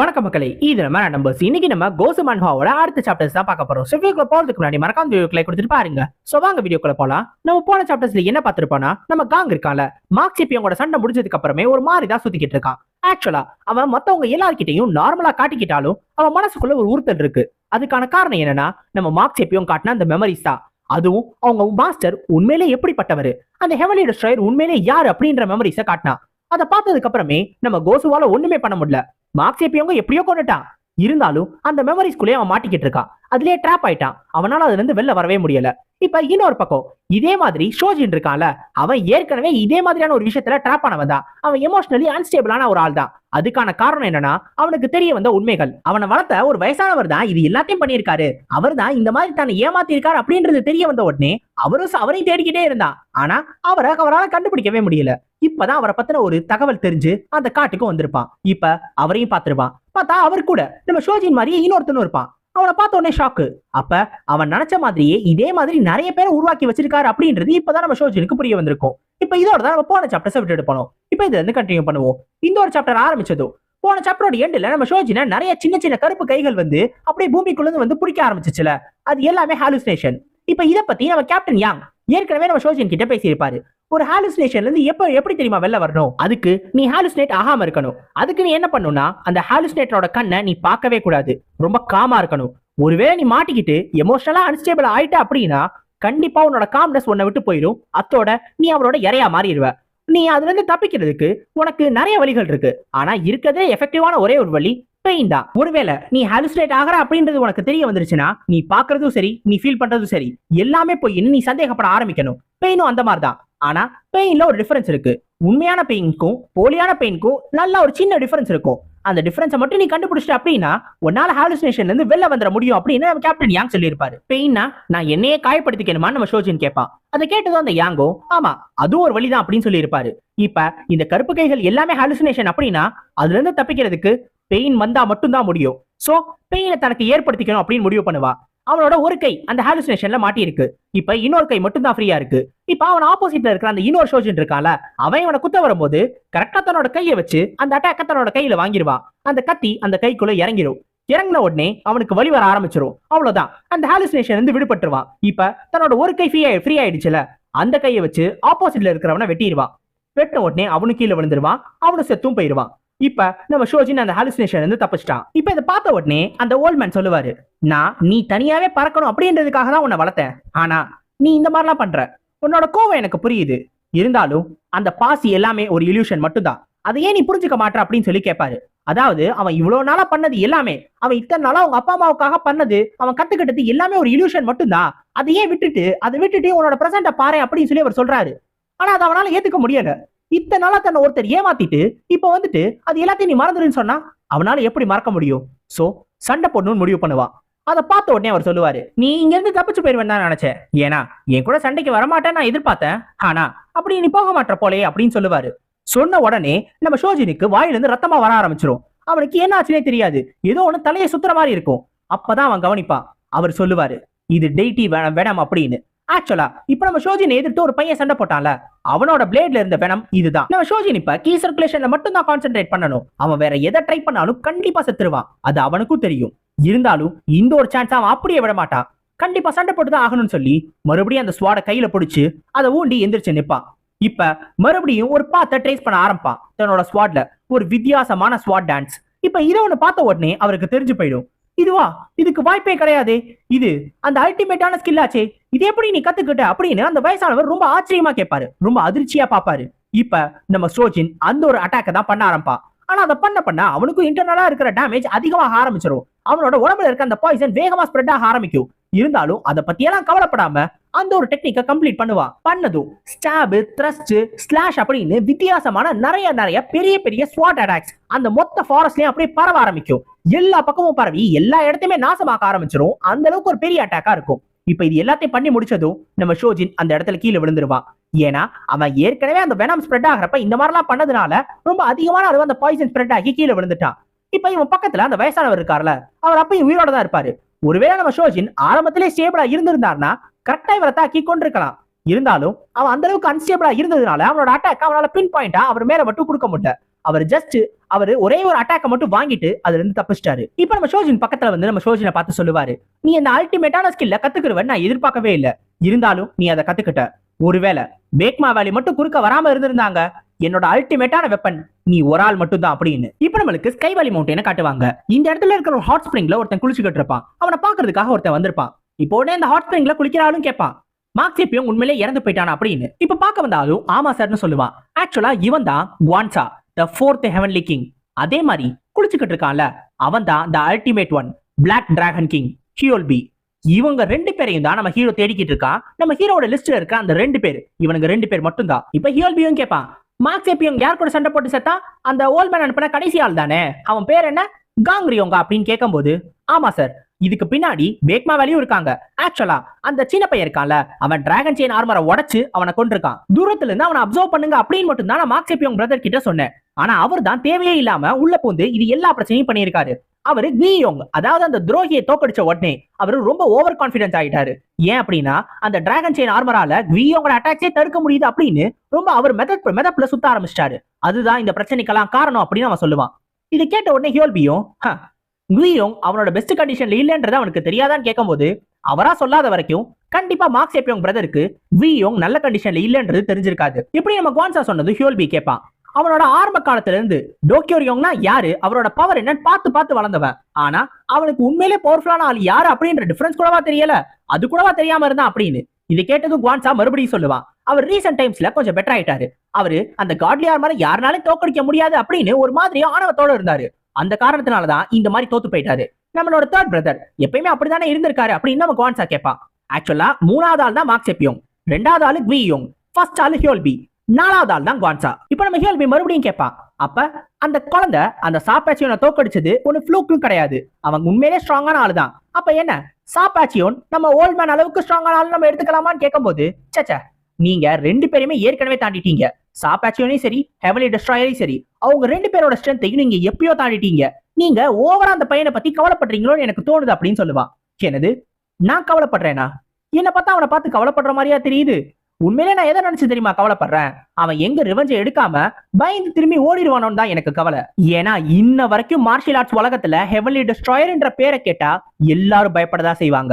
வணக்கம் மக்களே இது நம்ம நம்பர்ஸ் இன்னைக்கு நம்ம கோசு மன்ஹாவோட அடுத்த சாப்டர்ஸ் தான் பார்க்க போறோம். ஸோ வீடியோக்குள்ள போறதுக்கு முன்னாடி மறக்காம வீடியோக்குள்ள கொடுத்துட்டு பாருங்க. ஸோ வாங்க வீடியோக்குள்ள போலாம். நம்ம போன சாப்டர்ஸ்ல என்ன பார்த்திருப்போம்னா நம்ம காங் இருக்கான்ல மார்க் கூட சண்டை முடிஞ்சதுக்கு அப்புறமே ஒரு மாதிரி தான் சுத்திக்கிட்டு இருக்கான். ஆக்சுவலா அவன் மத்தவங்க எல்லார்கிட்டையும் நார்மலா காட்டிக்கிட்டாலும் அவன் மனசுக்குள்ள ஒரு உறுத்தல் இருக்கு. அதுக்கான காரணம் என்னன்னா நம்ம மார்க் சிப்பியும் காட்டின அந்த மெமரிஸ் தான். அதுவும் அவங்க மாஸ்டர் உண்மையிலே எப்படிப்பட்டவர்? அந்த ஹெவலி டிஸ்ட்ராயர் உண்மையிலே யார் அப்படின்ற மெமரிஸை காட்டினா அதை பார்த்ததுக்கு அப்புறமே நம்ம கோசுவால ஒண்ணுமே பண்ண முடியல. மார்க்ஸ் எப்படியவங்க எப்படியோ கொண்டுட்டான். இருந்தாலும் அந்த மெமரிஸ்குள்ளேயே அவன் மாட்டிக்கிட்டு இருக்கான். அதுலயே ட்ராப் ஆயிட்டான். அவனால அதுல இருந்து வெளில வரவே முடியல. இப்ப இன்னொரு பக்கம் இதே மாதிரி ஷோஜின் இருக்கான்ல அவன் ஏற்கனவே இதே மாதிரியான ஒரு விஷயத்துல ட்ராப் ஆனவன் தான். அவன் எமோஷனலி அன்ஸ்டேபிளான ஒரு ஆள் தான். அதுக்கான காரணம் என்னன்னா அவனுக்கு தெரிய வந்த உண்மைகள். அவனை வளர்த்த ஒரு வயசானவர் தான் இது எல்லாத்தையும் பண்ணியிருக்காரு. அவர் தான் இந்த மாதிரி தன்னை ஏமாத்திருக்காரு அப்படின்றது தெரிய வந்த உடனே அவரும் அவரையும் தேடிக்கிட்டே இருந்தான். ஆனா அவரை அவரால் கண்டுபிடிக்கவே முடியல. இப்பதான் அவரை பத்தின ஒரு தகவல் தெரிஞ்சு அந்த காட்டுக்கு வந்திருப்பான். இப்ப அவரையும் பார்த்திருப்பான். பார்த்தா அவர் கூட. நம்ம ஷோஜின் மாதிரியே இன்னொருத்தனும் இருப்பான். அவனை பார்த்த உடனே ஷாக்கு அப்ப அவன் நினைச்ச மாதிரியே இதே மாதிரி நிறைய பேரை உருவாக்கி வச்சிருக்காரு அப்படின்றது இப்பதான் நம்ம ஷோஜினுக்கு புரிய வந்திருக்கும். இப்ப இதோட தான் நம்ம போன சாப்டர்ஸ் விட்டுட்டு போனோம் இப்ப இதுல இருந்து கண்டினியூ பண்ணுவோம். இந்த ஒரு சாப்டர் ஆரம்பிச்சதும் போன சாப்டரோட எண்ட்ல நம்ம ஷோஜினை நிறைய சின்ன சின்ன கருப்பு கைகள் வந்து அப்படியே பூமிக்குள்ள இருந்து வந்து பிடிக்க ஆரம்பிச்சிச்சுல. அது எல்லாமே ஹாலுசினேஷன் இப்ப இத பத்தி நம்ம கேப்டன் யாங் ஏற்கனவே நம்ம ஷோஜின் கிட்ட பேசியிருப்பாரு. ஒரு ஹாலுசினேஷன்ல இருந்து எப்ப எப்படி தெரியுமா வெளில வரணும்? அதுக்கு நீ ஹாலுசினேட் ஆகாம இருக்கணும். அதுக்கு நீ என்ன பண்ணணும்னா அந்த ஹாலுசினேட்டரோட கண்ணை நீ பார்க்கவே கூடாது. ரொம்ப காமா இருக்கணும். ஒருவேளை நீ மாட்டிக்கிட்டு எமோஷனலா அன்ஸ்டேபிள் ஆயிட்ட அப்படின்னா கண்டிப்பா உன்னோட காம்னஸ் உன்னை விட்டு போயிடும் அத்தோட நீ அவரோட இறையா மாறிடுவ. நீ அதுல இருந்து தப்பிக்கிறதுக்கு உனக்கு நிறைய வழிகள் இருக்கு. ஆனா இருக்கிறதே எஃபெக்டிவான ஒரே ஒரு வழி பெயின் தான். ஒருவேளை நீ ஹாலுசினேட் ஆகிற அப்படின்றது உனக்கு தெரிய வந்துருச்சுன்னா நீ பாக்குறதும் சரி நீ ஃபீல் பண்றதும் சரி எல்லாமே போய் நீ சந்தேகப்பட ஆரம்பிக்கணும். பெயினும் அந்த மாதிரி தான். ஆனா பெயின்ல ஒரு டிஃபரன்ஸ் இருக்கு. உண்மையான பெயினுக்கும் போலியான பெயினுக்கும் நல்ல ஒரு சின்ன டிஃபரன்ஸ் இருக்கும். அந்த டிஃபரன்ஸை மட்டும் நீ கண்டுபிடிச்சிட்ட அப்படின்னா உன்னால ஹாலுசினேஷன்ல இருந்து வெளில வந்துட முடியும் அப்படின்னு நம்ம கேப்டன் யாங் சொல்லியிருப்பாரு. பெயின்னா நான் என்னையே காயப்படுத்திக்கணுமான்னு நம்ம ஷோஜின் கேட்பான். அதை கேட்டதும் அந்த யாங்கோ ஆமா அதுவும் ஒரு வழிதான் அப்படின்னு சொல்லியிருப்பாரு. இப்ப இந்த கருப்பு கைகள் எல்லாமே ஹாலுசினேஷன் அப்படின்னா அதுல இருந்து தப்பிக்கிறதுக்கு பெயின் வந்தா மட்டும்தான் முடியும். சோ பெயினை தனக்கு ஏற்படுத்திக்கணும் அப்படின்னு முடிவு பண்ணுவா. அவனோட ஒரு கை அந்த ஹாலுசினேஷன்ல மாட்டி இருக்கு இப்ப இன்னொரு கை மட்டும் தான் ஃப்ரீயா இருக்கு. இப்ப அவன் ஆப்போசிட்ல இருக்கிற அந்த இன்னொரு ஷோஜன் இருக்கான்ல அவன் இவனை குத்த வரும்போது கரெக்டா தன்னோட கையை வச்சு அந்த அட்டாக்க தன்னோட கையில வாங்கிடுவான் அந்த கத்தி அந்த கைக்குள்ள இறங்கிடும் இறங்கின உடனே அவனுக்கு வழி வர ஆரம்பிச்சிரும். அவ்வளவுதான். அந்த ஹாலுசினேஷன் இருந்து விடுபட்டுருவான். இப்ப தன்னோட ஒரு கை ஃப்ரீ ஃப்ரீ ஆயிடுச்சுல அந்த கையை வச்சு ஆப்போசிட்ல இருக்கிறவனை வெட்டிடுவான். வெட்ட உடனே அவனு கீழே விழுந்துருவான். அவனு செத்தும் போயிடுவான். இப்ப நம்ம ஷோஜின் அந்த ஹாலுசினேஷன் இருந்து தப்பிச்சிட்டான். இப்ப இதை பார்த்த உடனே அந்த ஓல்ட் மேன் சொல்லுவாரு நான் நீ தனியாவே பறக்கணும் அப்படின்றதுக்காக தான் உன்னை வளர்த்தேன். ஆனா நீ இந்த மாதிரிலாம் பண்ற. உன்னோட கோவம் எனக்கு புரியுது. இருந்தாலும் அந்த பாசி எல்லாமே ஒரு இல்யூஷன் மட்டும்தான். அதை ஏன் நீ புரிஞ்சுக்க மாட்ற அப்படின்னு சொல்லி கேட்பாரு அதாவது அவன் இவ்வளவு நாளா பண்ணது எல்லாமே அவன் இத்தனை நாளா அவங்க அப்பா அம்மாவுக்காக பண்ணது அவன் கத்துக்கிட்டது எல்லாமே ஒரு இல்யூஷன் மட்டும்தான். அதை ஏன் விட்டுட்டு அதை விட்டுட்டு உன்னோட பிரசண்ட பாரு அப்படின்னு சொல்லி அவர் சொல்றாரு. ஆனா அதை அவனால ஏத்துக்க முடியல. இத்தனை நாளா தன்னை ஒருத்தர் ஏமாத்திட்டு இப்போ வந்துட்டு அது எல்லாத்தையும் நீ மறந்துடுன்னு சொன்னா அவனால எப்படி மறக்க முடியும்? சோ சண்டை போடணும்னு முடிவு பண்ணுவான் அதை பார்த்த உடனே அவர் சொல்லுவாரு நீ இங்க இருந்து தப்பிச்சு போயிருவேன் தான் நினைச்சேன். ஏன்னா என் கூட சண்டைக்கு வரமாட்டேன்னு நான் எதிர்பார்த்தேன். ஆனா அப்படி நீ போக மாட்ட போலே அப்படின்னு சொல்லுவாரு. சொன்ன உடனே நம்ம ஷோஜினுக்கு வாயிலிருந்து ரத்தமா வர ஆரம்பிச்சிரும். அவனுக்கு என்ன ஆச்சுனே தெரியாது. ஏதோ ஒன்று தலையை சுத்துற மாதிரி இருக்கும். அப்பதான் அவன் கவனிப்பான் அவர் சொல்லுவாரு இது டெய்டி வேணாம் அப்படின்னு. ஆக்சுவலா இப்ப நம்ம ஷோஜினை எதிர்த்து ஒரு பையன் சண்டை போட்டான்ல அவனோட பிளேட்ல இருந்த வெனம் இதுதான். நம்ம ஷோஜின் இப்ப கீ சர்க்குலேஷன்ல மட்டும் தான் கான்சென்ட்ரேட் பண்ணணும். அவன் வேற எதை ட்ரை பண்ணாலும் கண்டிப்பா செத்துருவான். அது அவனுக்கும் தெரியும். இருந்தாலும் இந்த ஒரு சான்ஸ் அவன் அப்படியே விட மாட்டான். கண்டிப்பா சண்டை போட்டு தான் ஆகணும்னு சொல்லி மறுபடியும் அந்த ஸ்வாட கையில பிடிச்சு அதை ஊண்டி எந்திரிச்சு நிற்பான் இப்ப மறுபடியும் ஒரு பாத்தை ட்ரேஸ் பண்ண ஆரம்பிப்பான். தன்னோட ஸ்வாட்ல ஒரு வித்தியாசமான ஸ்வாட் டான்ஸ் இப்ப இதை ஒண்ணு பார்த்த உடனே அவருக்கு தெரிஞ்சு போயிடும். இதுவா? இதுக்கு வாய்ப்பே கிடையாது. இது அந்த அல்டிமேட்டான ஸ்கில்லாச்சே இது எப்படி நீ கத்துக்கிட்ட அப்படின்னு அந்த வயசானவர் ரொம்ப ஆச்சரியமா கேட்பாரு. ரொம்ப அதிர்ச்சியா பாப்பாரு இப்ப நம்ம சோஜின் அந்த ஒரு அட்டாக்கை தான் பண்ண ஆரம்பா ஆனா அதை பண்ண பண்ண அவனுக்கும் இன்டர்னலா இருக்கிற டேமேஜ் அதிகமாக ஆரம்பிச்சிடும் அவனோட உடம்புல இருக்க அந்த பாய்சன் வேகமா ஸ்ப்ரெட் ஆக ஆரம்பிக்கும். இருந்தாலும் அதை பத்தியெல்லாம் கவலைப்படாம அந்த ஒரு டெக்னிக்கை கம்ப்ளீட் பண்ணுவான் பண்ணதும் ஸ்டாபு த்ரஸ்ட் ஸ்லாஷ் அப்படின்னு வித்தியாசமான நிறைய நிறைய பெரிய பெரிய ஸ்வாட் அட்டாக்ஸ் அந்த மொத்த ஃபாரஸ்ட்லயும் அப்படியே பரவ ஆரம்பிக்கும். எல்லா பக்கமும் பரவி எல்லா இடத்தையுமே நாசமாக்க ஆரம்பிச்சிரும். அந்த அளவுக்கு ஒரு பெரிய அட்டாக்கா இருக்கும். இப்போ இது எல்லாத்தையும் பண்ணி முடிச்சதும் நம்ம ஷோஜின் அந்த இடத்துல கீழே விழுந்துருவான் ஏன்னா அவன் ஏற்கனவே அந்த வெனம் ஸ்ப்ரெட் ஆகிறப்ப இந்த மாதிரிலாம் பண்ணதுனால ரொம்ப அதிகமான அளவு அந்த பாய்சன் ஸ்ப்ரெட் ஆகி கீழே விழுந்துட்டான். இப்போ இவன் பக்கத்துல அந்த வயசானவர் இருக்கார்ல அவர் அப்பயும் உயிரோட தான் இருப்பாரு. ஒருவேளை நம்ம ஷோஜின் ஆரம்பத்திலே ஸ்டேபிளா இருந்திருந்தார்னா கரெக்டா இவரை தாக்கி கொண்டிருக்கலாம். இருந்தாலும் அவன் அந்த அளவுக்கு அன்ஸ்டேபிளா இருந்ததுனால அவனோட அட்டாக் அவனால பின் பாயிண்டா அவர் மேல மட்டும் கொடுக்க முடியல. அவர் ஜஸ்ட் அவர் ஒரே ஒரு அட்டாக்க மட்டும் வாங்கிட்டு அதுல இருந்து தப்பிச்சிட்டாரு. இப்போ நம்ம ஷோஜின் பக்கத்துல வந்து நம்ம ஷோஜினை பார்த்து சொல்லுவாரு. நீ அந்த அல்டிமேட்டான ஸ்கில்ல கத்துக்கிறவன் நான் எதிர்பார்க்கவே இல்ல. இருந்தாலும் நீ அதை கத்துக்கிட்ட. ஒருவேளை பேக்மா வேலி மட்டும் குறுக்க வராம இருந்திருந்தாங்க. என்னோட அல்டிமேட்டான வெப்பன் நீ ஒரு ஆள் மட்டும் தான் அப்படின்னு. இப்ப நம்மளுக்கு ஸ்கை வேலி மவுண்டனை காட்டுவாங்க. இந்த இடத்துல இருக்கிற ஒரு ஹாட் ஸ்ப்ரிங்ல ஒருத்தன் குளிச்சுக்கிட்டு இருப்பான். அவனை பாக்குறதுக்காக ஒருத்தன் வந்திருப்பான். இப்போ உடனே இந்த ஹாட் ஸ்ப்ரிங்ல குளிக்கிற ஆளும் கேட்பான். மார்க்ஸிப்பியும் உண்மையிலே இறந்து போயிட்டானா அப்படின்னு. இப்ப பார்க்க வந்தாலும் ஆமா சார்னு சொல்லுவான். ஆக்சுவலா இவன் தான் குவான்சா த ஃபோர்த் ஹெவன்லி கிங் அதே மாதிரி குளிச்சுக்கிட்டு இருக்கான்ல. அவன் தான் the ultimate one black dragon king ஹியோல்பி இவங்க ரெண்டு பேரையும் தான் நம்ம ஹீரோ தேடிக்கிட்டு இருக்கான். நம்ம ஹீரோட லிஸ்ட்ல இருக்க அந்த ரெண்டு பேர் இவனுக்கு ரெண்டு பேர் மட்டும் தான். இப்ப ஹியோல்பியும் கேட்பான் மார்க்ஸேப்பியும் யார் கூட சண்டை போட்டு செத்தா அந்த ஓல்மேன் அனுப்பின கடைசி ஆள் தானே. அவன் பேர் என்ன? காங்ரியோங்க அப்படின்னு கேட்கும்போது ஆமா சார் இதுக்கு பின்னாடி பேக்மா வேலையும் இருக்காங்க. ஆக்சுவலா அந்த சின்ன பையன் இருக்கான்ல அவன் டிராகன் செயின் ஆர்மரை உடைச்சு அவனை கொண்டிருக்கான் தூரத்துல இருந்து அவனை அப்சர்வ் பண்ணுங்க அப்படின்னு மட்டும் தான் நான் மார்க்ஸேப்பியோங் பிரதர் கிட்ட சொன்னேன். ஆனா அவர் தான் தேவையே இல்லாம உள்ள போந்து இது எல்லா பிரச்சனையும் பண்ணியிருக்காரு. அவரு கியோங் அதாவது அந்த துரோகியை தோக்கடிச்ச உடனே அவரு ரொம்ப ஓவர் கான்பிடன்ஸ் ஆயிட்டாரு. ஏன் அப்படின்னா அந்த டிராகன் செயின் ஆர்மரால கியோங்கோட அட்டாக்ஸே தடுக்க முடியுது அப்படின்னு ரொம்ப அவர் மெதட் மெதப்ல சுத்த ஆரம்பிச்சிட்டாரு. அதுதான் இந்த பிரச்சனைக்கெல்லாம் காரணம் அப்படின்னு அவன் சொல்லுவான். இதை கேட்ட உடனே ஹியோல்பியும் குயியோங் அவனோட பெஸ்ட் கண்டிஷன்ல இல்லைன்றது அவனுக்கு தெரியாதான்னு கேட்கும்போது அவரா சொல்லாத வரைக்கும் கண்டிப்பா மார்க்ஸ் ஏப்பியோங் பிரதருக்கு வியோங் நல்ல கண்டிஷன்ல இல்லைன்றது தெரிஞ்சிருக்காது. இப்படி நம்ம குவான்சா சொன்னது? ஹியோல்பி கேட்பான் அவனோட ஆரம்ப காலத்துல இருந்து டோக்கியோரியோங்னா யாரு? அவரோட பவர் என்னன்னு பார்த்து பார்த்து வளர்ந்தவன். ஆனா அவனுக்கு உண்மையிலே பவர்ஃபுல்லான ஆள் யாரு அப்படின்ற டிஃபரன்ஸ் கூடவா தெரியல. அது கூடவா தெரியாம இருந்தான் அப்படின்னு இது கேட்டதும் குவான்சா மறுபடியும் சொல்லுவான். அவர் ரீசெண்ட் டைம்ஸ்ல கொஞ்சம் பெட்டர் ஆயிட்டாரு. அவரு அந்த காட்லியார் மாதிரி யாருனாலும் தோக்கடிக்க முடியாது அப்படின்னு ஒரு மாதிரி ஆணவத்தோட இருந்தாரு. அந்த காரணத்தினாலதான் இந்த மாதிரி தோத்து போயிட்டாரு. நம்மளோட தேர்ட் பிரதர் எப்பயுமே அப்படித்தானே இருந்திருக்காரு அப்படின்னு நம்ம குவான்சா கேட்பான். ஆக்சுவலா மூணாவது ஆள் தான் மார்க் செப்பியோங் ரெண்டாவது ஆளு குவியோங் ஃபர்ஸ்ட் ஆளு ஹியோல்பி நாலாவது ஆள் தான் குவான்சா இப்போ நம்ம ஹியோல்பி மறுபடியும் கேட்பான். அப்ப அந்த குழந்தை அந்த சாப்பாச்சியோனை தோக்கடிச்சது ஒன்னு ஃப்ளூக்கும் கிடையாது. அவன் உண்மையிலே ஸ்ட்ராங்கான ஆளு தான் அப்ப என்ன? சாப்பாச்சியோன் நம்ம ஓல்ட் மேன் அளவுக்கு ஸ்ட்ராங்கான ஆள் நம்ம எடுத்துக்கலாமான்னு கேட்கும்போது சச்சா நீங்க ரெண்டு பேருமே ஏற்கனவே தாண்டிட்டீங்க. சாப்பாச்சியோனையும் சரி ஹெவலி டெஸ்ட்ராயரையும் சரி அவங்க ரெண்டு பேரோட ஸ்ட்ரென்த்தையும் நீங்க எப்பயோ தாண்டிட்டீங்க. நீங்க ஓவரா அந்த பையனை பத்தி கவலைப்படுறீங்களோன்னு எனக்கு தோணுது அப்படின்னு சொல்லுவான் என்னது? நான் கவலைப்படுறேனா? என்னை பார்த்தா அவனை பார்த்து கவலைப்படுற மாதிரியா தெரியுது. உண்மையிலே நான் எதை நினைச்சு தெரியுமா கவலைப்படுறேன்? அவன் எங்க ரிவெஞ்சை எடுக்காம பயந்து திரும்பி ஓடிடுவானோன்னு தான் எனக்கு கவலை. ஏன்னா இன்ன வரைக்கும் மார்ஷியல் ஆர்ட்ஸ் உலகத்துல ஹெவன்லி டெஸ்ட்ராயர் என்ற பேரை கேட்டா எல்லாரும் பயப்படதா செய்வாங்க.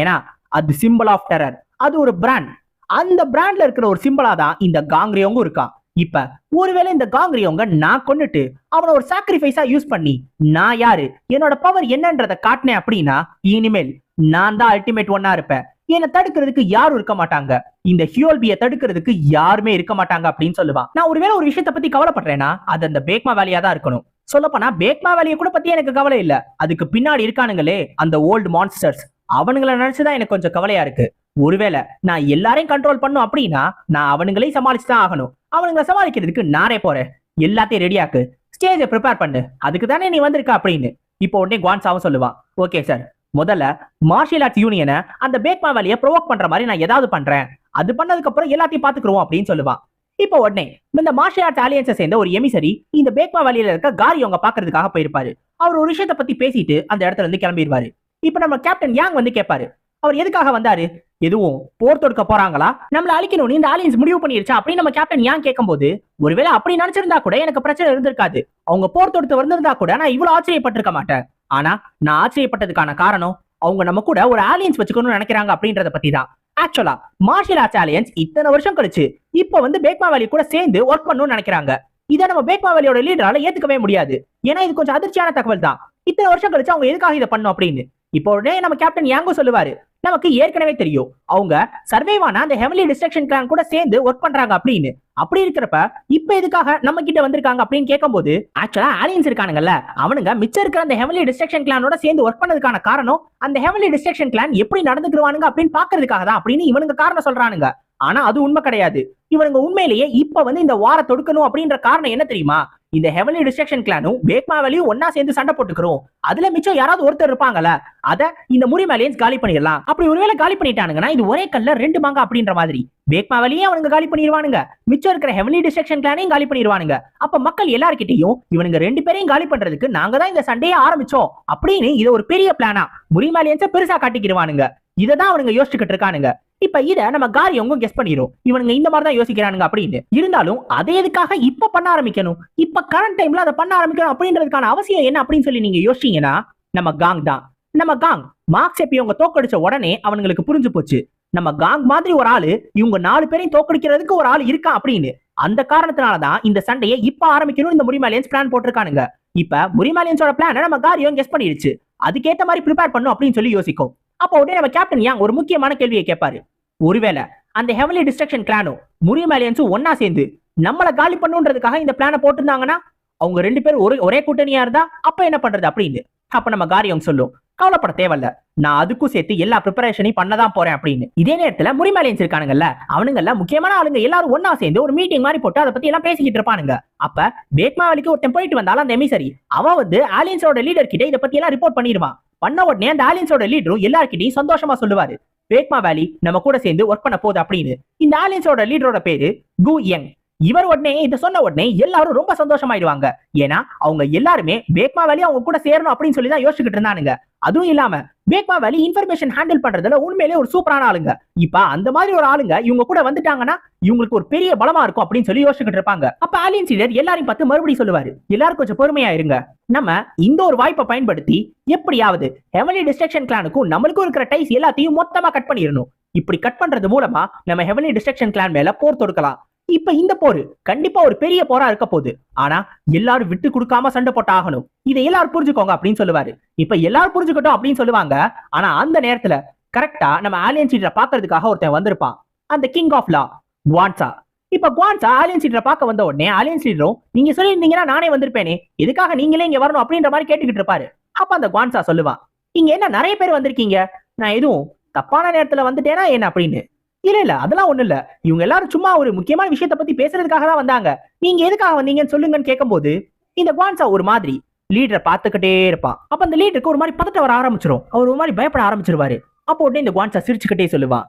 ஏன்னா அது சிம்பிள் ஆஃப் டெரர் அது ஒரு பிராண்ட் அந்த பிராண்ட்ல இருக்கிற ஒரு சிம்பிளா தான் இந்த காங்கிரியவங்க இருக்கான் இப்ப ஒருவேளை இந்த காங்கிரியவங்க நான் கொன்னுட்டு அவனை ஒரு சாக்ரிஃபைஸா யூஸ் பண்ணி நான் யாரு? என்னோட பவர் என்னன்றத காட்டினேன் அப்படின்னா இனிமேல் நான் தான் அல்டிமேட் ஒன்னா இருப்பேன். என்னை தடுக்கிறதுக்கு யாரும் இருக்க மாட்டாங்க. இந்த ஹியோல்பிய தடுக்கிறதுக்கு யாருமே இருக்க மாட்டாங்க அப்படின்னு சொல்லுவான். நான் ஒருவேளை ஒரு விஷயத்தை பத்தி கவலைப்படுறேன்னா அது அந்த பேக்மா வேலையா தான் இருக்கணும். சொல்லப்போனா பேக்மா வேலையை கூட பத்தி எனக்கு கவலை இல்ல. அதுக்கு பின்னாடி இருக்கானுங்களே அந்த ஓல்டு மான்ஸ்டர்ஸ் அவனுங்களை நினைச்சுதான் எனக்கு கொஞ்சம் கவலையா இருக்கு. ஒருவேளை நான் எல்லாரையும் கண்ட்ரோல் பண்ணும் அப்படின்னா நான் அவனுங்களையும் சமாளிச்சு தான் ஆகணும். அவனுங்களை சமாளிக்கிறதுக்கு நானே போறேன். எல்லாத்தையும் ரெடியாக்கு ஸ்டேஜை ப்ரிப்பேர் பண்ணு. அதுக்கு தானே நீ வந்திருக்க அப்படின்னு. இப்போ உடனே குவான்ஸாவும் சொல்லுவான். ஓகே சார் முதல்ல மார்ஷியல் ஆர்ட்ஸ் யூனியனை அந்த பேக்மா வேலையை ப்ரொவோக் பண்ற மாதிரி நான் ஏதாவது பண்றேன். அது பண்ணதுக்கு அப்புறம் எல்லாத்தையும் பாத்துக்கிறோம் அப்படின்னு சொல்லுவான். இப்போ உடனே இந்த மார்ஷியல் ஆர்ட்ஸ் ஆலியன்ஸை சேர்ந்த ஒரு எமிசரி இந்த பேக்மா வேலையில இருக்க காரி அவங்க பாக்குறதுக்காக போயிருப்பாரு. அவர் ஒரு விஷயத்தை பத்தி பேசிட்டு அந்த இடத்துல இருந்து கிளம்பிடுவாரு. இப்போ நம்ம கேப்டன் யாங் வந்து கேட்பாரு. அவர் எதுக்காக வந்தாரு? எதுவும் போர் தொடுக்க போறாங்களா? நம்மள அழிக்கணும்னு இந்த ஆலியன்ஸ் முடிவு பண்ணிருச்சா? அப்படின்னு நம்ம கேப்டன் ஏன் கேட்கும்போது ஒருவேளை அப்படி நினைச்சிருந்தா கூட எனக்கு பிரச்சனை இருந்திருக்காது. அவங்க போர் தொடுத்து வந்திருந்தா கூட நான் இவ்வளவு ஆச்சரியப்பட்டிருக்க மாட்டேன். ஆனா நான் ஆச்சரியப்பட்டதுக்கான காரணம் அவங்க நம்ம கூட ஒரு ஆலியன்ஸ் வச்சுக்கணும்னு நினைக்கிறாங்க அப்படின்றத பத்தி தான். ஆக்சுவலா மார்ஷியல் ஆர்ட்ஸ் ஆலியன்ஸ் இத்தனை வருஷம் கழிச்சு இப்போ வந்து பேக்மா வேலி கூட சேர்ந்து ஒர்க் பண்ணணும்னு நினைக்கிறாங்க. இதை நம்ம பேக்மா வேலியோட லீடரால ஏத்துக்கவே முடியாது. ஏன்னா இது கொஞ்சம் அதிர்ச்சியான தகவல் தான் இத்தனை வருஷம் கழிச்சு அவங்க எதுக்காக இதை பண்ணும் அப்படின்னு. இப்போ உடனே நம்ம கேப்டன் யாங்கோ சொல்லுவாரு நமக்கு ஏற்கனவே தெரியும். அவங்க சர்வேவான அந்த ஹெவன்லி டிஸ்ட்ரக்ஷன் கிளான் கூட சேர்ந்து ஒர்க் பண்றாங்க அப்படின்னு. அப்படி இருக்கிறப்ப இப்ப எதுக்காக நம்ம கிட்ட வந்திருக்காங்க அப்படின்னு கேட்கும்போது ஆக்சுவலா ஆலியன்ஸ் இருக்கானுங்கல்ல. அவனுங்க மிச்சம் இருக்கிற அந்த ஹெவன்லி டிஸ்ட்ரக்ஷன் கிளானோட சேர்ந்து ஒர்க் பண்ணதுக்கான காரணம் அந்த ஹெவன்லி டிஸ்ட்ரக்ஷன் கிளான் எப்படி நடந்துக்குவானுங்க அப்படின்னு பாக்குறதுக்காக தான் அப்படின்னு இவனுங்க காரணம் சொல்றானுங்க. ஆனா அது உண்மை கிடையாது. இவனுங்க உண்மையிலேயே இப்ப வந்து இந்த வார தொடுக்கணும் அப்படின்ற காரணம் என்ன தெரியுமா? இந்த ஹெவன்லி டிஸ்ட்ரக்ஷன் கிளானும் பேக்மாவலியும் ஒன்னா சேர்ந்து சண்டை போட்டுக்கிறோம். அதுல மிச்சம் யாராவது ஒருத்தர் இருப்பாங்கல்ல அத இந்த முறி காலி பண்ணிடலாம். அப்படி ஒருவேளை காலி பண்ணிட்டானுங்கன்னா இது ஒரே கல்ல ரெண்டு மாங்க அப்படின்ற மாதிரி. பேக்மாவலியே அவனுங்க காலி பண்ணிடுவானுங்க மிச்சம் இருக்கிற ஹெவன்லி டிஸ்ட்ரக்ஷன் கிளானையும் காலி பண்ணிடுவானுங்க அப்ப மக்கள் எல்லார்கிட்டையும் இவனுங்க ரெண்டு பேரையும் காலி பண்றதுக்கு நாங்க தான் இந்த சண்டையை ஆரம்பிச்சோம் அப்படின்னு இது ஒரு பெரிய பிளானா முறி பெருசா காட்டிக்கிடுவானுங்க இதை தான் அவனுங்க யோசிச்சுக்கிட்டு இருக்கானுங்க. இப்ப இத நம்ம காரியவங்க கெஸ் பண்ணிரும். இவனுங்க இந்த மாதிரி தான் யோசிக்கிறானுங்க அப்படின்னு இருந்தாலும் அதை எதுக்காக இப்ப பண்ண ஆரம்பிக்கணும். இப்ப கரண்ட் டைம்ல அதை பண்ண ஆரம்பிக்கணும் அப்படின்றதுக்கான அவசியம் என்ன அப்படின்னு சொல்லி நீங்க யோசிச்சீங்கன்னா நம்ம காங் தான். நம்ம காங் மார்க்ஸ் எப்பி இவங்க தோக்கடிச்ச உடனே அவனுங்களுக்கு புரிஞ்சு போச்சு. நம்ம காங் மாதிரி ஒரு ஆளு இவங்க நாலு பேரையும் தோக்கடிக்கிறதுக்கு ஒரு ஆள் இருக்கா அப்படின்னு. அந்த காரணத்தினாலதான் இந்த சண்டையை இப்ப ஆரம்பிக்கணும் இந்த முரிமாலியன்ஸ் பிளான் போட்டிருக்கானுங்க. இப்ப முரிமாலியன்ஸோட பிளான நம்ம காரியம் கெஸ் பண்ணிடுச்சு அதுக்கேத்த மாதிரி ப்ரிப்பேர் பண்ணும் அப்படின்னு சொல்லி யோசிக்கும். அப்போ உடனே நம்ம கேப்டன் யாங் ஒரு முக்கியமான கேள்வியை கேட்பாரு. ஒருவேளை அந்த ஹெவன்லி டிஸ்ட்ரக்ஷன் கிளானும் முரிமாலியன்ஸும் ஒன்னா சேர்ந்து நம்மளை காலி பண்ணுன்றதுக்காக இந்த பிளானை போட்டிருந்தாங்கன்னா அவங்க ரெண்டு பேரும் ஒரு ஒரே கூட்டணியா இருந்தா அப்ப என்ன பண்றது அப்படின்னு. அப்ப நம்ம காரியம் சொல்லும் கவலைப்பட தேவையில்ல. நான் அதுக்கும் சேர்த்து எல்லா ப்ரிப்பரேஷனையும் பண்ணதான் போறேன் அப்படின்னு. இதே நேரத்துல முரிமேலியன்ஸ் இருக்கானுங்கல்ல அவனுங்கல்ல முக்கியமான ஆளுங்க எல்லாரும் ஒன்னா சேர்ந்து ஒரு மீட்டிங் மாதிரி போட்டு அதை பத்தி எல்லாம் பேசிக்கிட்டு இருப்பானுங்க. அப்ப பேக்மாவலிக்கு ஒருத்தன் போயிட்டு வந்தாலும் அந்த எமிசரி அவன் வந்து ஆலியன்ஸோட லீடர் கிட்ட இதை பத்தி எல்லாம் ரிப்போர்ட் பண்ணிடுவான். பண்ண உடனே அந்த ஆலியன்ஸோட லீடரும் எல்லார்கிட்டையும் சந்தோஷமா சொல்லுவாரு. வேக்மா வேலி நம்ம கூட சேர்ந்து ஒர்க் பண்ண போகுது அப்படின்னு. இந்த ஆலியன்ஸோட லீடரோட பேரு கு யங் இவர் உடனே இதை சொன்ன உடனே எல்லாரும் ரொம்ப சந்தோஷமாயிடுவாங்க. ஏன்னா அவங்க எல்லாருமே பேக்மா வேலி அவங்க கூட சேரணும் அப்படின்னு சொல்லி தான் யோசிச்சுக்கிட்டு இருந்தானுங்க. அதுவும் இல்லாம பேக்மா வேலி இன்ஃபர்மேஷன் ஹேண்டில் பண்றதுல உண்மையிலே ஒரு சூப்பரான ஆளுங்க. இப்ப அந்த மாதிரி ஒரு ஆளுங்க இவங்க கூட வந்துட்டாங்கன்னா இவங்களுக்கு ஒரு பெரிய பலமா இருக்கும் அப்படின்னு சொல்லி யோசிச்சுட்டு இருப்பாங்க. அப்ப ஆலியன்ஸ் லீடர் எல்லாரையும் பார்த்து மறுபடியும் சொல்லுவாரு எல்லாரும் கொஞ்சம் பொறுமையா இருங்க நம்ம இந்த ஒரு வாய்ப்பை பயன்படுத்தி எப்படியாவது ஹெவலி டிஸ்ட்ரக்ஷன் கிளானுக்கும் நம்மளுக்கும் இருக்கிற டைஸ் எல்லாத்தையும் மொத்தமா கட் பண்ணிடணும். இப்படி கட் பண்றது மூலமா நம்ம ஹெவலி டிஸ்ட்ரக்ஷன் கிளான் மேல போர் தொடுக்கலாம். இப்ப இந்த போர் கண்டிப்பா ஒரு பெரிய போரா இருக்க போகுது. ஆனா எல்லாரும் விட்டு கொடுக்காம சண்டை போட்டு ஆகணும். இதை எல்லாரும் புரிஞ்சுக்கோங்க அப்படின்னு சொல்லுவாரு. இப்ப எல்லாரும் புரிஞ்சுக்கட்டும் அப்படின்னு சொல்லுவாங்க. ஆனா அந்த நேரத்துல கரெக்டா நம்ம ஆலியன் சீட்டரை பாக்குறதுக்காக ஒருத்தன் வந்திருப்பான். அந்த கிங் ஆஃப் லா குவான்சா இப்ப குவான்சா ஆலியன் சீட்டரை பார்க்க வந்த உடனே ஆலியன் சீட்டரும் நீங்க சொல்லியிருந்தீங்கன்னா நானே வந்திருப்பேனே. எதுக்காக நீங்களே இங்க வரணும்? அப்படின்ற மாதிரி கேட்டுக்கிட்டு இருப்பாரு. அப்ப அந்த குவான்சா சொல்லுவான். இங்க என்ன நிறைய பேர் வந்திருக்கீங்க? நான் எதுவும் தப்பான நேரத்துல வந்துட்டேனா? என்ன? அப்படின்னு. இல்ல இல்ல அதெல்லாம் ஒண்ணு இல்ல. இவங்க எல்லாரும் சும்மா ஒரு முக்கியமான விஷயத்த பத்தி பேசுறதுக்காக தான் வந்தாங்க. நீங்க எதுக்காக வந்தீங்கன்னு சொல்லுங்கன்னு கேட்கும்போது இந்த குவான்சா ஒரு மாதிரி லீடரை பார்த்துக்கிட்டே இருப்பான். அப்ப அந்த லீடருக்கு ஒரு மாதிரி பதட்ட வர ஆரம்பிச்சிரும். அவர் ஒரு மாதிரி பயப்பட ஆரம்பிச்சிருவாரு. அப்போ உடனே இந்த குவான்சா சிரிச்சுக்கிட்டே சொல்லுவான்.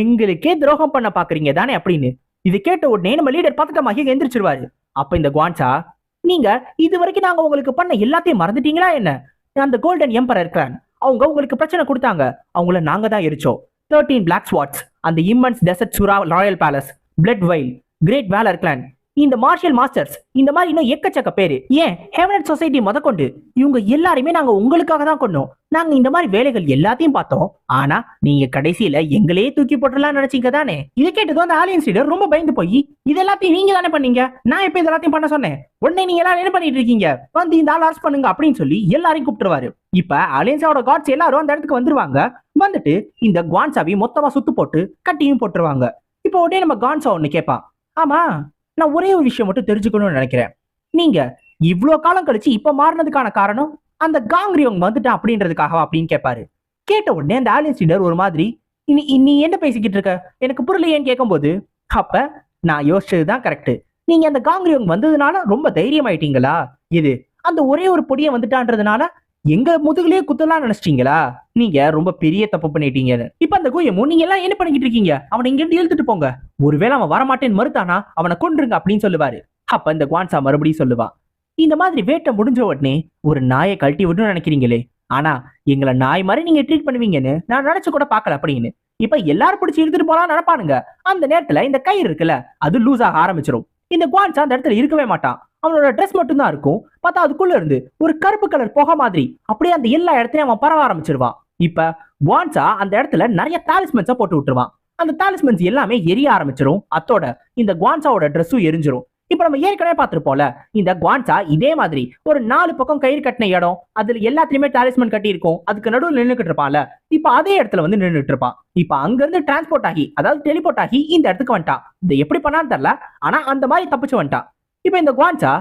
எங்களுக்கே துரோகம் பண்ண பாக்குறீங்க தானே அப்படின்னு. இது கேட்ட உடனே நம்ம லீடர் பதட்டமாக எந்திரிச்சிருவாரு. அப்ப இந்த குவான்சா நீங்க இது வரைக்கும் நாங்க உங்களுக்கு பண்ண எல்லாத்தையும் மறந்துட்டீங்களா என்ன? அந்த கோல்டன் எம்பரர் கிளான் அவங்க உங்களுக்கு பிரச்சனை கொடுத்தாங்க. அவங்கள நாங்க தான் எரிச்சோம். 13 black swats and the immense desert Sura royal palace, Blood Vale, Great Valor clan, இந்த மார்ஷியல் மாஸ்டர்ஸ் இந்த மாதிரி இன்னும் எக்கச்சக்க பேரு. ஏன்? ஹெவனட் சொசைட்டி முதற்கொண்டு இவங்க எல்லாருமே நாங்க உங்களுக்காக தான் கொண்டோம். நாங்க இந்த மாதிரி வேலைகள் எல்லாத்தையும் பார்த்தோம். ஆனா நீங்க கடைசியில எங்களையே தூக்கி போட்டுலாம் நினைச்சீங்க தானே? இதை கேட்டதும் அந்த ஆலியன்ஸ் லீடர் ரொம்ப பயந்து போய் இது எல்லாத்தையும் நீங்க தானே பண்ணீங்க? நான் எப்ப இது எல்லாத்தையும் பண்ண சொன்னேன்? உடனே நீங்க எல்லாரும் என்ன பண்ணிட்டு இருக்கீங்க? வந்து இந்த ஆள் அரெஸ்ட் பண்ணுங்க அப்படின்னு சொல்லி எல்லாரையும் கூப்பிட்டுருவாரு. இப்ப அலியன்ஸோட காட்ஸ் எல்லாரும் அந்த இடத்துக்கு வந்துருவாங்க. வந்துட்டு இந்த குவான்சாவி மொத்தமா சுத்து போட்டு கட்டியும் போட்டுருவாங்க. இப்போ உடனே நம்ம கான்சா ஒன்னு கேட்பான். ஆமா நான் ஒரே ஒரு விஷயம் மட்டும் தெரிஞ்சுக்கணும்னு நினைக்கிறேன். நீங்க இவ்வளோ காலம் கழிச்சு இப்போ மாறினதுக்கான காரணம் அந்த காங்கிரியோங் வந்துட்டான் அப்படின்றதுக்காகவா அப்படின்னு கேட்பாரு கேட்ட உடனே அந்த ஆலியன்ஸ் லீடர் ஒரு மாதிரி நீ நீ என்ன பேசிக்கிட்டு இருக்க? எனக்கு புரியலையேன்னு கேட்கும்போது அப்ப நான் யோசிச்சது தான் கரெக்ட் நீங்க அந்த காங்கிரியோங் வந்ததுனால ரொம்ப தைரியமாயிட்டீங்களா? இது அந்த ஒரே ஒரு பொடியை வந்துட்டான்றதுனால எங்க முதுகுலயே குத்தலாம் நினைச்சிட்டீங்களா? நீங்க ரொம்ப பெரிய தப்பு பண்ணிட்டீங்கன்னு. இப்ப அந்த குயமும் நீங்க எல்லாம் என்ன பண்ணிக்கிட்டு இருக்கீங்க? அவனை இங்க இருந்து இழுத்துட்டு போங்க. ஒருவேளை அவன் வரமாட்டேன்னு மறுத்தானா அவனை கொன்றுங்க அப்படின்னு சொல்லுவாரு. அப்ப இந்த குவான்சா மறுபடியும் சொல்லுவான். இந்த மாதிரி வேட்டை முடிஞ்ச உடனே ஒரு நாயை கழட்டி விடணும்னு நினைக்கிறீங்களே? ஆனா எங்களை நாய் மாதிரி நீங்க ட்ரீட் பண்ணுவீங்கன்னு நான் நினைச்சு கூட பாக்கல அப்படின்னு. இப்ப எல்லாரும் பிடிச்சி இழுத்துட்டு போலாம் நினைப்பானுங்க. அந்த நேரத்துல இந்த கயிறு இருக்குல்ல அது லூஸ் ஆக ஆரம்பிச்சிடும் இந்த குவான்சா அந்த இடத்துல இருக்கவே மாட்டான். அவனோட ட்ரெஸ் மட்டும்தான் இருக்கும். பார்த்தா அதுக்குள்ள இருந்து ஒரு கருப்பு கலர் புகை மாதிரி அப்படியே அந்த எல்லா இடத்துலயும் அவன் பரவ ஆரம்பிச்சிருவான் இப்ப குவான்சா அந்த இடத்துல நிறைய தாலிஸ்மென்ஸா போட்டு விட்டுருவான். அந்த தாலிஸ்மென்ஸ் எல்லாமே எரிய ஆரம்பிச்சிரும். அத்தோட இந்த குவான்சாவோட ட்ரெஸ்ஸும் எரிஞ்சிரும். இப்ப நம்ம ஏற்கனவே பார்த்துருப்போம்ல இந்த குவான்சா இதே மாதிரி ஒரு நாலு பக்கம் கயிறு கட்டின இடம் அதுல எல்லாத்துலயுமே டாலிஸ்மன் கட்டி இருக்கும் அதுக்கு நடுவில் நின்னுக்கிட்டு இருப்பான்ல இப்ப அதே இடத்துல வந்து நின்றுட்டு இருப்பான். இப்ப அங்க இருந்து டிரான்ஸ்போர்ட் ஆகி அதாவது டெலிபோர்ட் ஆகி இந்த இடத்துக்கு வந்துட்டான். இதை எப்படி பண்ணான்னு தெரியல ஆனா அந்த மாதிரி தப்பிச்சு வந்துட்டான். இப்போ இந்த குவான்சா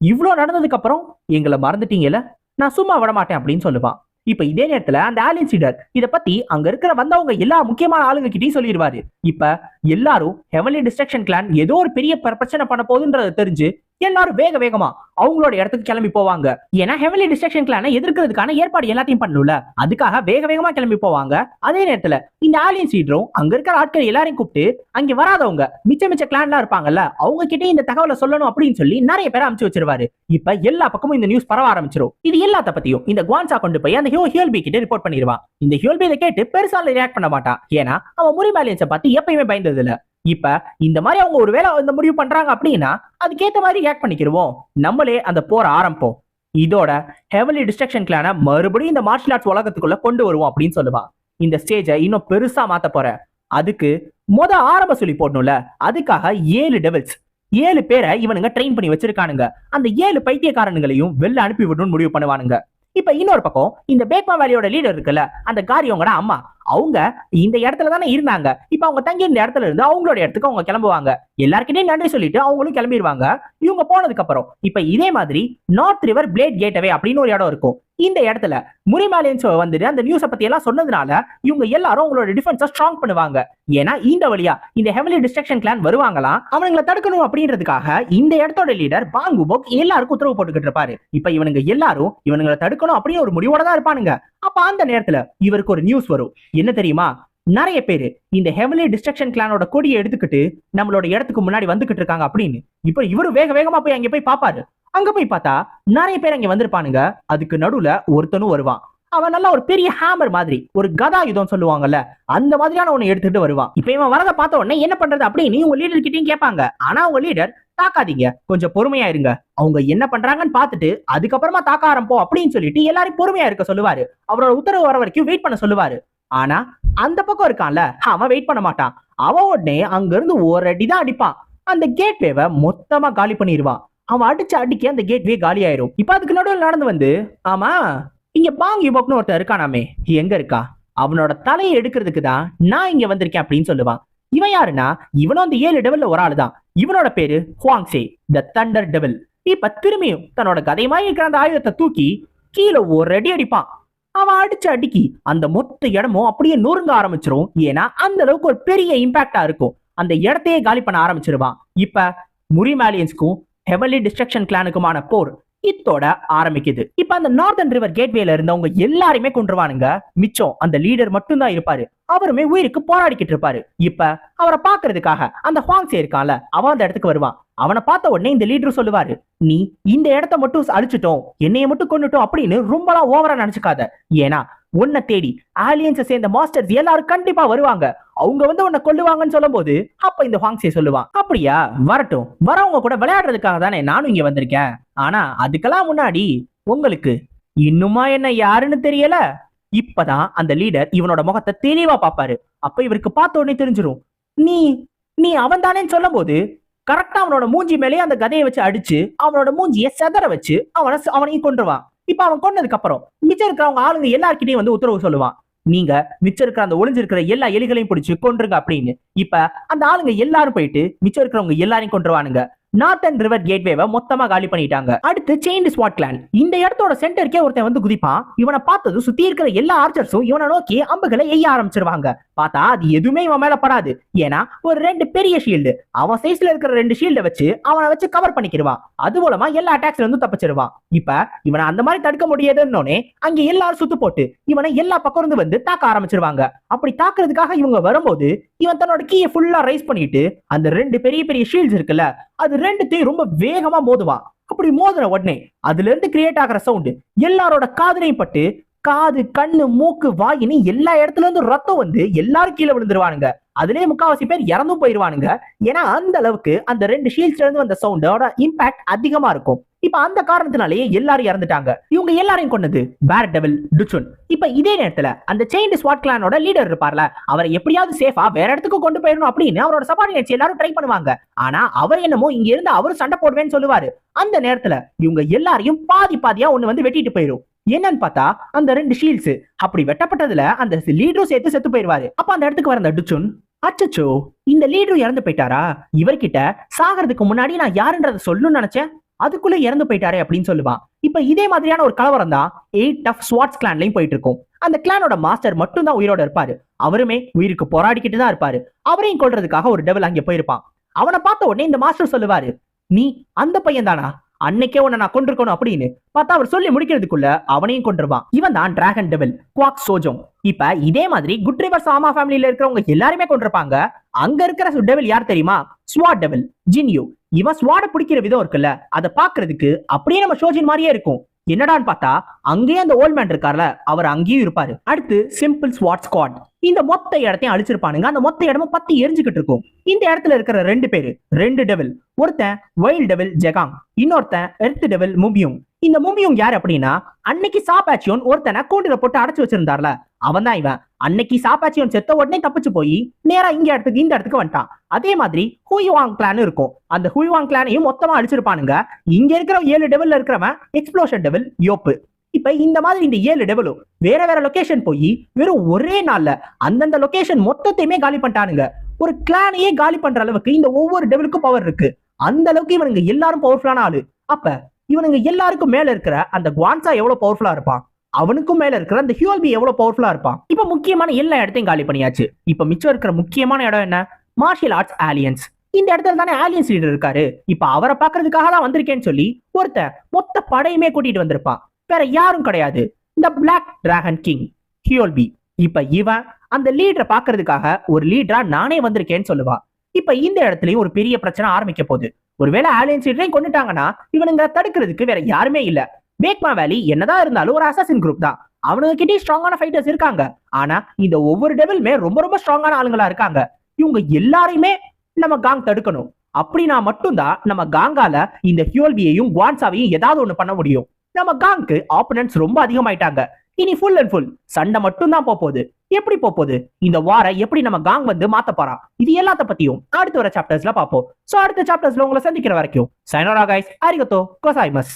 இவ்ளோ நடந்ததுக்கு அப்புறம் எங்களை மறந்துட்டீங்கல்ல? நான் சும்மா விட மாட்டேன் அப்படின்னு சொல்லுவான். இப்ப இதே நேரத்துல அந்த ஆலியன் சீடர் இத பத்தி அங்க இருக்கிற வந்தவங்க எல்லா முக்கியமான ஆளுங்க கிட்டயும் சொல்லிடுவாரு. இப்ப எல்லாரும் ஹெவன்லி டிஸ்ட்ரக்ஷன் கிளான் ஏதோ ஒரு பெரிய பிர- பிரச்சனை பண்ண போகுதுன்றதை தெரிஞ்சு எல்லாரும் வேக வேகமா அவங்களோட இடத்துக்கு கிளம்பி போவாங்க. ஏன்னா ஹெவன்லி டிஸ்ட்ரக்ஷன் கிளான எதிர்க்கிறதுக்கான ஏற்பாடு எல்லாத்தையும் பண்ணணும்ல அதுக்காக வேக வேகமா கிளம்பி போவாங்க. அதே நேரத்துல இந்த ஆலியன் சீட்ரும் அங்க இருக்கிற ஆட்கள் எல்லாரையும் கூப்பிட்டு அங்க வராதவங்க மிச்ச மிச்ச கிளான்லாம் இருப்பாங்கல்ல அவங்க கிட்டே இந்த தகவலை சொல்லணும் அப்படின்னு சொல்லி நிறைய பேரை அமுச்சு வச்சிருவாரு. இப்ப எல்லா பக்கமும் இந்த நியூஸ் பரவ ஆரம்பிச்சிரும். இது எல்லாத்த பத்தியும் இந்த குவான்சா கொண்டு போய் அந்த ஹியோ ஹியோல்பி கிட்ட ரிப்போர்ட் பண்ணிடுவான் இந்த ஹியோல்பி இதை கேட்டு பெருசால ரியாக்ட் பண்ண மாட்டான். ஏன்னா அவன் முறிமாலியன்ஸை பார்த்து எப்பயுமே பயந்தது இல்லை இப்ப இந்த மாதிரி அவங்க ஒரு வேலை இந்த முடிவு பண்றாங்க அப்படின்னா அதுக்கேத்த மாதிரி ரியாக்ட் பண்ணிக்கிடுவோம் நம்மளே அந்த போர் ஆரம்பிப்போம். இதோட ஹெவலி டிஸ்ட்ரக்ஷன் கிளான மறுபடியும் இந்த மார்ஷல் ஆர்ட்ஸ் உலகத்துக்குள்ள கொண்டு வருவோம் அப்படின்னு சொல்லுவான் இந்த ஸ்டேஜை இன்னும் பெருசா மாத்த போற. அதுக்கு மொத ஆரம்ப சொல்லி போடணும்ல. அதுக்காக ஏழு டெவல்ஸ் ஏழு பேரை இவனுங்க ட்ரெயின் பண்ணி வச்சிருக்கானுங்க. அந்த ஏழு பைத்தியக்காரனுங்களையும் வெளில அனுப்பி விடணும்னு முடிவு பண்ணுவானுங்க. இப்ப இன்னொரு பக்கம் இந்த பேக்மா வேலியோட லீடர் இருக்குல்ல அந்த காரியவங்கட அம்மா அவங்க இந்த இடத்துல தானே இருந்தாங்க. இப்ப அவங்க தங்கி இந்த இடத்துல இருந்து அவங்களோட இடத்துக்கு அவங்க கிளம்புவாங்க. எல்லாருக்கிட்டையும் நன்றி சொல்லிட்டு அவங்களும் கிளம்பிடுவாங்க இவங்க போனதுக்கு அப்புறம் இப்ப இதே மாதிரி நார்த் ரிவர் பிளேட் கேட்வே அப்படின்னு ஒரு இடம் இருக்கும். இந்த இடத்துல முரிமாலியன்ஸ் வந்துட்டு அந்த நியூஸை பத்தி எல்லாம் சொன்னதுனால இவங்க எல்லாரும் அவங்களோட டிஃபென்ஸை ஸ்ட்ராங் பண்ணுவாங்க. ஏன்னா இந்த வழியா இந்த ஹெவலி டிஸ்ட்ரக்ஷன் கிளான் வருவாங்களாம். அவங்களை தடுக்கணும் அப்படின்றதுக்காக இந்த இடத்தோட லீடர் பாங்கு போக் எல்லாருக்கும் உத்தரவு போட்டுக்கிட்டு இருப்பாரு. இப்ப இவனுங்க எல்லாரும் இவனுங்களை தடுக்கணும் அப்படின்னு ஒரு முடிவோட தான் இருப்பானுங்க. அப்ப அந்த நேரத்துல இவருக்கு ஒரு நியூஸ் வரும். என்ன தெரியுமா? நிறைய பேரு இந்த ஹெவலி டிஸ்ட்ரக்ஷன் கிளானோட கொடியை எடுத்துக்கிட்டு நம்மளோட இடத்துக்கு முன்னாடி வந்துகிட்டு இருக்காங்க அப்படின்னு. இப்ப இவரு வேக வேகமா போய் அங்க போய் பாப்பாரு. அங்க போய் பார்த்தா நிறைய பேர் அங்க வந்திருப்பானுங்க. அதுக்கு நடுவுல ஒருத்தனும் வருவான். அவன் நல்லா ஒரு பெரிய ஹேமர் மாதிரி ஒரு கதா யுதம் சொல்லுவாங்கல்ல அந்த மாதிரியான ஒண்ணு எடுத்துட்டு வருவான். இப்ப இவன் வரத பார்த்த உடனே என்ன பண்றது அப்படின்னு உங்க லீடர் கிட்டயும் கேட்பாங்க. ஆனா உங்க லீடர் தாக்காதீங்க. கொஞ்சம் பொறுமையா இருங்க. அவங்க என்ன பண்றாங்கன்னு பார்த்துட்டு அதுக்கப்புறமா தாக்க ஆரம்பம் அப்படின்னு சொல்லிட்டு எல்லாரும் பொறுமையா இருக்க சொல்லுவாரு. அவரோட உத்தரவு வர வரைக்கும் வெயிட் பண்ண சொல்லுவாரு. ஆனா அந்த பக்கம் இருக்கான்ல அவன் வெயிட் பண்ண மாட்டான். அவன் உடனே அங்க இருந்து ஒரு அடி தான் அடிப்பான். அந்த கேட்வேவை மொத்தமா காலி பண்ணிடுவான் அவன் அடிச்சு அடிக்க அந்த கேட்வே காலி ஆயிரும். இப்ப அதுக்கு நடுவில் நடந்து வந்து ஆமா இங்க பாங் யுபோக்னு ஒருத்தன் இருக்கானாமே. எங்க இருக்கா? அவனோட தலையை எடுக்கிறதுக்கு தான் நான் இங்க வந்திருக்கேன் அப்படின்னு சொல்லுவான். இவன் யாருன்னா இவனும் அந்த ஏழு லெவல்ல ஒரு ஆளு தான் இவனோட பேரு ஹுவாங்சே த தண்டர் டெவில் இப்ப திரும்பியும் தன்னோட கதைமாய் இருக்கிற அந்த ஆயுதத்தை தூக்கி கீழே ஒரு அடி அடிப்பான். அவன் அடிச்ச அடிக்கி அந்த மொத்த இடமும் அப்படியே நொறுங்க ஆரம்பிச்சிரும். ஏன்னா அந்த அளவுக்கு ஒரு பெரிய இம்பாக்டா இருக்கும். அந்த இடத்தையே காலி பண்ண ஆரம்பிச்சிருவான். இப்ப முரிமாலியன்ஸ்க்கும் ஹெவலி டிஸ்ட்ரக்ஷன் கிளானுக்குமான போர் இத்தோட ஆரம்பிக்குது. இப்ப அந்த நார்தன் ரிவர் கேட்வேல இருந்தவங்க எல்லாருமே கொண்டுருவானுங்க மிச்சம் அந்த லீடர் மட்டும்தான் இருப்பாரு. அவருமே உயிருக்கு போராடிக்கிட்டு இருப்பாரு. இப்ப அவரை பாக்குறதுக்காக அந்த ஹாங்ஸே இருக்கான்ல அவன் அந்த இடத்துக்கு வருவான். அவனை பார்த்த உடனே இந்த லீடர் சொல்லுவாரு நீ இந்த இடத்த மட்டும் அழிச்சிட்டோம். என்னைய மட்டும் கொண்டுட்டோம் அப்படின்னு ரொம்பலாம் ஓவரா நினைச்சுக்காத. ஏன்னா உன்னை தேடி ஆலியன்ஸை சேர்ந்த மாஸ்டர்ஸ் எல்லாரும் கண்டிப்பா வருவாங்க. அவங்க வந்து உன்னை கொல்லுவாங்கன்னு சொல்லும்போது அப்ப இந்த ஹாங்ஸே சொல்லுவான். அப்படியா? வரட்டும். வரவங்க கூட விளையாடுறதுக்காக தானே நானும் இங்க வந்திருக்கேன். ஆனா அதுக்கெல்லாம் முன்னாடி உங்களுக்கு இன்னுமா என்ன யாருன்னு தெரியல? இப்பதான் அந்த லீடர் இவனோட முகத்தை தெளிவா பாப்பாரு அப்ப இவருக்கு பார்த்த உடனே தெரிஞ்சிடும் நீ நீ அவன் தானேன்னு சொல்லும் போது கரெக்டா அவனோட மூஞ்சி மேலேயே அந்த கதையை வச்சு அடிச்சு அவனோட மூஞ்சிய செதற வச்சு அவனை அவனையும் கொண்டுருவான் இப்ப அவன் கொண்டதுக்கு அப்புறம் மிச்சம் இருக்கிறவங்க ஆளுங்க எல்லார்கிட்டயும் வந்து உத்தரவு சொல்லுவான். நீங்க மிச்சம் இருக்கிற அந்த ஒளிஞ்சிருக்கிற எல்லா எலிகளையும் பிடிச்சு கொண்டுருங்க அப்படின்னு. இப்ப அந்த ஆளுங்க எல்லாரும் போயிட்டு மிச்சம் இருக்கிறவங்க எல்லாரையும் கொண்டுருவானுங்க நார்த்தன் ரிவர் கேட்வேவை மொத்தமா காலி பண்ணிட்டாங்க. அடுத்து செயின் ஸ்வாட் கிளான் இந்த இடத்தோட சென்டருக்கே ஒருத்தன் வந்து குதிப்பான். இவனை பார்த்தது சுத்தி இருக்கிற எல்லா ஆர்ச்சர்ஸும் இவனை நோக்கி அம்புகளை எய்ய ஆரம்பிச்சிருவாங்க. பார்த்தா அது எதுவுமே இவன் மேல படாது. ஏன்னா ஒரு ரெண்டு பெரிய ஷீல்டு அவன் சைஸ்ல இருக்கிற ரெண்டு ஷீல்டை வச்சு அவனை வச்சு கவர் பண்ணிக்கிடுவான் அது மூலமா எல்லா அட்டாக்ஸ்ல இருந்து தப்பிச்சிருவான் இப்ப இவனை அந்த மாதிரி தடுக்க முடியாதுன்னொன்னே அங்க எல்லாரும் சுத்து போட்டு இவனை எல்லா பக்கம் இருந்து வந்து தாக்க ஆரம்பிச்சிருவாங்க. அப்படி தாக்குறதுக்காக இவங்க வரும்போது இவன் தன்னோட கீயை ஃபுல்லா ரைஸ் பண்ணிட்டு அந்த ரெண்டு பெரிய பெரிய ஷீல்ட்ஸ் இருக்குல்ல அது ரெண்டுத்தையும் ரொம்ப வேகமா மோதுவான் அப்படி மோதுன உடனே அதுல இருந்து கிரியேட் ஆகிற சவுண்டு எல்லாரோட காதலையும் பட்டு காது கண்ணு மூக்கு வாயின்னு எல்லா இடத்துல இருந்து ரத்தம் வந்து எல்லாரும் கீழே விழுந்துருவானுங்க. அதுலயே முக்காவாசி பேர் இறந்தும் போயிருவானுங்க. ஏன்னா அந்த அளவுக்கு அந்த ரெண்டு ஷீல்ட்ஸ்ல இருந்து வந்த சவுண்டோட இம்பாக்ட் அதிகமா இருக்கும். இப்ப அந்த காரணத்தினாலேயே எல்லாரும் இறந்துட்டாங்க. இவங்க எல்லாரையும் கொண்டது பேர் டெவில் டுச்சுன் இப்ப இதே நேரத்துல அந்த செயின் ஸ்வாட் கிளானோட லீடர் இருப்பார்ல அவரை எப்படியாவது சேஃபா வேற இடத்துக்கு கொண்டு போயிடணும் அப்படின்னு அவரோட சபார்டினேட்ஸ் எல்லாரும் ட்ரை பண்ணுவாங்க. ஆனா அவர் என்னமோ இங்க இருந்து அவரும் சண்டை போடுவேன்னு சொல்லுவாரு. அந்த நேரத்துல இவங்க எல்லாரையும் பாதி பாதியா ஒண்ணு வந்து வெட்டிட்டு போயிடும் என்னன்னு பார்த்தா அந்த ரெண்டு ஷீல்ட்ஸ் அப்படி வெட்டப்பட்டதுல அந்த லீடரும் சேர்த்து செத்து போயிருவாரு அப்ப அந்த இடத்துக்கு வர அந்த டுச்சுன் அச்சச்சோ இந்த லீடரும் இறந்து போயிட்டாரா? இவர்கிட்ட சாகிறதுக்கு முன்னாடி நான் யாருன்றத சொல்லணும்னு நினைச்சேன். அதுக்குள்ள இறந்து போயிட்டாரே அப்படின்னு சொல்லுவான். இப்ப இதே மாதிரியான ஒரு கலவரம் தான் எயிட் ஆஃப் ஸ்வாட்ஸ் கிளான்லயும் போயிட்டு இருக்கும். அந்த கிளானோட மாஸ்டர் மட்டும் தான் உயிரோட இருப்பாரு. அவருமே உயிருக்கு போராடிக்கிட்டு தான் இருப்பாரு. அவரையும் கொல்றதுக்காக ஒரு டெவல் அங்க போயிருப்பான். அவனை பார்த்த உடனே இந்த மாஸ்டர் சொல்லுவாரு நீ அந்த பையன் தானா அன்னைக்கே உன்னை நான் கொண்டிருக்கணும் அப்படின்னு பார்த்தா அவர் சொல்லி முடிக்கிறதுக்குள்ள அவனையும் கொண்டுருவான் இவன் தான் டிராகன் டெவில் குவாக் சோஜோங் இப்ப இதே மாதிரி குட் ரிவர் சாமா ஃபேமிலியில இருக்கிறவங்க எல்லாருமே கொண்டிருப்பாங்க அங்க இருக்கிற டெவில் யார் தெரியுமா? ஸ்வாட் டெவில் ஜின்யூ இவன் ஸ்வாட பிடிக்கிற விதம் இருக்குல்ல அதை பாக்குறதுக்கு அப்படியே நம்ம ஷோஜின் மாதிரியே இருக்கும். என்னடான்னு பார்த்தா அங்கேயே அந்த ஓல்ட் மேன் இருக்கார்ல அவர் அங்கேயும் இருப்பாரு. அடுத்து சிம்பிள் ஸ்வாட் ஸ்குவாட் இந்த மொத்த இடத்தையும் அழிச்சிருப்பானுங்க. அந்த மொத்த இடமும் பத்தி எரிஞ்சுக்கிட்டு இருக்கும். இந்த இடத்துல இருக்கிற ரெண்டு பேரு ரெண்டு டெவில் ஒருத்தன் வைல்ட் டெவில் ஜெகாங். இன்னொருத்தன் எர்த் டெவில் முபியும் இந்த முபியும் யார் அப்படின்னா அன்னைக்கு சாப்பாச்சியோன் ஒருத்தனை கூண்டுல போட்டு அடைச்சு வச்சிருந்தார்ல. அவன் தான் இவன். அன்னைக்கு சாப்பாச்சியன் செத்த உடனே தப்பிச்சு போய் நேரா இங்க இடத்துக்கு இந்த இடத்துக்கு வந்துட்டான். அதே மாதிரி ஹூய்வாங் கிளான் இருக்கும். அந்த ஹூய்வாங் கிளானையும் மொத்தமா அழிச்சிருப்பானுங்க. இங்க இருக்கிற ஏழு டெவல்ல இருக்கிறவன் எக்ஸ்ப்ளோஷன் டெவல் யோப்பு. இப்ப இந்த மாதிரி இந்த ஏழு டெவலும் வேற வேற லொகேஷன் போய் வெறும் ஒரே நாள்ல அந்தந்த லொகேஷன் மொத்தத்தையுமே காலி பண்ணிட்டானுங்க. ஒரு கிளானையே காலி பண்ற அளவுக்கு இந்த ஒவ்வொரு டெவலுக்கும் பவர் இருக்கு. அந்த அளவுக்கு இவனுங்க எல்லாரும் பவர்ஃபுல்லான ஆளு. அப்ப இவனுங்க எல்லாருக்கும் மேல இருக்கிற அந்த குவான்சா எவ்வளவு பவர்ஃபுல்லா இருப்பான்? அவனுக்கும் மேல இருக்கிற அந்த ஹியூல்பி எவ்வளவு பவர்ஃபுல்லா இருப்பான்? இப்ப முக்கியமான எல்லா இடத்தையும் காலி பண்ணியாச்சு. இப்ப மிச்சம் இருக்கிற முக்கியமான இடம் என்ன? மார்ஷியல் ஆர்ட்ஸ் ஆலியன்ஸ் இந்த இடத்துல தானே ஆலியன்ஸ் லீடர் இருக்காரு. இப்ப அவரை பாக்குறதுக்காக தான் வந்திருக்கேன்னு சொல்லி ஒருத்தன் மொத்த படையுமே கூட்டிட்டு வந்திருப்பான். வேற யாரும் கிடையாது. இந்த பிளாக் டிராகன் கிங் ஹியோல்பி இப்ப இவன் அந்த லீடரை பாக்குறதுக்காக ஒரு லீடரா நானே வந்திருக்கேன்னு சொல்லுவா. இப்ப இந்த இடத்துலயும் ஒரு பெரிய பிரச்சனை ஆரம்பிக்க போகுது. ஒருவேளை ஆலியன்ஸ் லீடரையும் கொண்டுட்டாங்கன்னா இவனுங்க தடுக்கிறதுக்கு வேற யாருமே இல்லை. பேக்மா வேலி என்னதான் இருந்தாலும் ஒரு அசாசின் குரூப் தான். அவனுங்க கிட்டே ஸ்ட்ராங்கான ஃபைட்டர்ஸ் இருக்காங்க. ஆனா இந்த ஒவ்வொரு டெவிலுமே ரொம்ப ரொம்ப ஸ்ட்ராங்கான ஆளுங்களா இருக்காங்க. இவங்க எல்லாரையுமே நம்ம காங் தடுக்கணும். அப்படின்னா மட்டும்தான் நம்ம காங்கால இந்த ஹியோல்வியையும் குவான்சாவையும் ஏதாவது ஒண்ணு பண்ண முடியும். நம்ம காங்க்கு ஆப்பனன்ட்ஸ் ரொம்ப அதிகமாயிட்டாங்க. இனி ஃபுல் அண்ட் ஃபுல் சண்டை மட்டும் தான் போகுது. எப்படி போகுது? இந்த வார எப்படி நம்ம காங் வந்து மாத்த போறான் இது எல்லாத்த பத்தியும் அடுத்து வர சாப்டர்ஸ்ல பார்ப்போம் சோ அடுத்த சாப்டர்ஸ்ல உங்களை சந்திக்கிற வரைக்கும் சைனோரா கைஸ் அரிகத்தோ கோசாய்மஸ்